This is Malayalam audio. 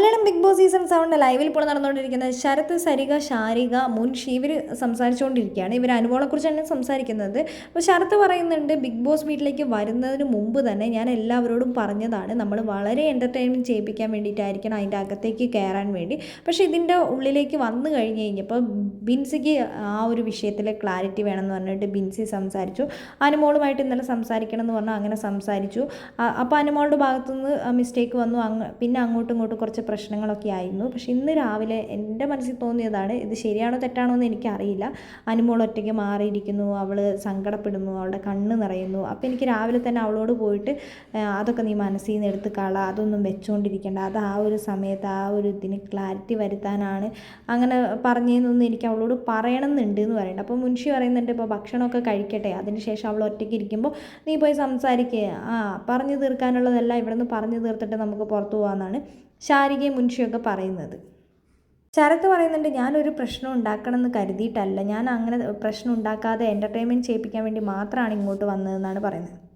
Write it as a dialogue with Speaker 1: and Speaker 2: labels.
Speaker 1: മലയാളം ബിഗ് ബോസ് സീസൺ സെവന്റെ ലൈവിൽ ഇപ്പോൾ നടന്നുകൊണ്ടിരിക്കുന്നത് ശരത് സരിക ശാരിക മുൻഷി ഇവർ സംസാരിച്ചുകൊണ്ടിരിക്കുകയാണ്. ഇവർ അനുഭവങ്ങളെക്കുറിച്ചാണ് സംസാരിക്കുന്നത്. അപ്പോൾ ശരത് പറയുന്നുണ്ട് ബിഗ് ബോസ് വീട്ടിലേക്ക് വരുന്നതിന് മുമ്പ് തന്നെ ഞാൻ എല്ലാവരോടും പറഞ്ഞതാണ്. നമ്മൾ വളരെ എന്റർടൈൻമെന്റ് ചെയ്യിപ്പിക്കാൻ വേണ്ടിയിട്ടായിരിക്കണം അതിന്റെ അകത്തേക്ക് കയറാൻ വേണ്ടി. പക്ഷേ ഇതിന്റെ ഉള്ളിലേക്ക് വന്നു കഴിഞ്ഞ് കഴിഞ്ഞപ്പോൾ ബിൻസിക്ക് ആ ഒരു വിഷയത്തിൽ ക്ലാരിറ്റി വേണമെന്ന് പറഞ്ഞിട്ട് ബിൻസി സംസാരിച്ചു. അനുമോളുമായിട്ട് ഇന്നലെ സംസാരിക്കണം എന്ന് പറഞ്ഞാൽ അങ്ങനെ സംസാരിച്ചു. അപ്പോൾ അനുമോളുടെ ഭാഗത്തുനിന്ന് മിസ്റ്റേക്ക് വന്നു. അങ്ങ് പിന്നെ അങ്ങോട്ടും ഇങ്ങോട്ടും കുറച്ച് പ്രശ്നങ്ങളൊക്കെ ആയിരുന്നു. പക്ഷേ ഇന്ന് രാവിലെ എന്റെ മനസ്സിൽ തോന്നിയതാണ് ഇത് ശരിയാണോ തെറ്റാണോ എന്ന് എനിക്കറിയില്ല. അനുമോൾ ഒറ്റയ്ക്ക് മാറിയിരിക്കുന്നു അവൾ സങ്കടപ്പെടുന്നു അവളുടെ കണ്ണ് നിറയുന്നു. അപ്പോൾ എനിക്ക് രാവിലെ തന്നെ അവളോട് പോയിട്ട് അതൊക്കെ നീ മനസ്സിൽ നിന്ന് എടുത്ത് കള അതൊന്നും വെച്ചുകൊണ്ടിരിക്കേണ്ട അത് ആ ഒരു സമയത്ത് ആ ഒരു ഇതിന് ക്ലാരിറ്റി വരുത്താനാണ്. അങ്ങനെ പറഞ്ഞതെന്നൊന്നും എനിക്ക് അവളോട് പറയണമെന്നുണ്ട് എന്ന് പറയുന്നുണ്ട്. അപ്പോൾ മുൻഷി പറയുന്നുണ്ട് ഇപ്പോൾ ഭക്ഷണമൊക്കെ കഴിക്കട്ടെ. അതിനുശേഷം അവൾ ഒറ്റയ്ക്ക് ഇരിക്കുമ്പോൾ നീ പോയി സംസാരിക്കുക ആ പറഞ്ഞു തീർക്കാനുള്ളതെല്ലാം ഇവിടെ നിന്ന് പറഞ്ഞു തീർത്തിട്ട് നമുക്ക് പുറത്തു പോകാമെന്നാണ്. ശാരികയും മുൻഷിയൊക്കെ പറയുന്നത്. ശരത്ത് പറയുന്നുണ്ട് ഞാനൊരു പ്രശ്നം ഉണ്ടാക്കണം എന്ന് കരുതിയിട്ടല്ല. ഞാൻ അങ്ങനെ പ്രശ്നം ഉണ്ടാക്കാതെ എന്റർടൈൻമെന്റ് ചെയ്യിപ്പിക്കാൻ വേണ്ടി മാത്രമാണ് ഇങ്ങോട്ട് വന്നതെന്നാണ് പറയുന്നത്.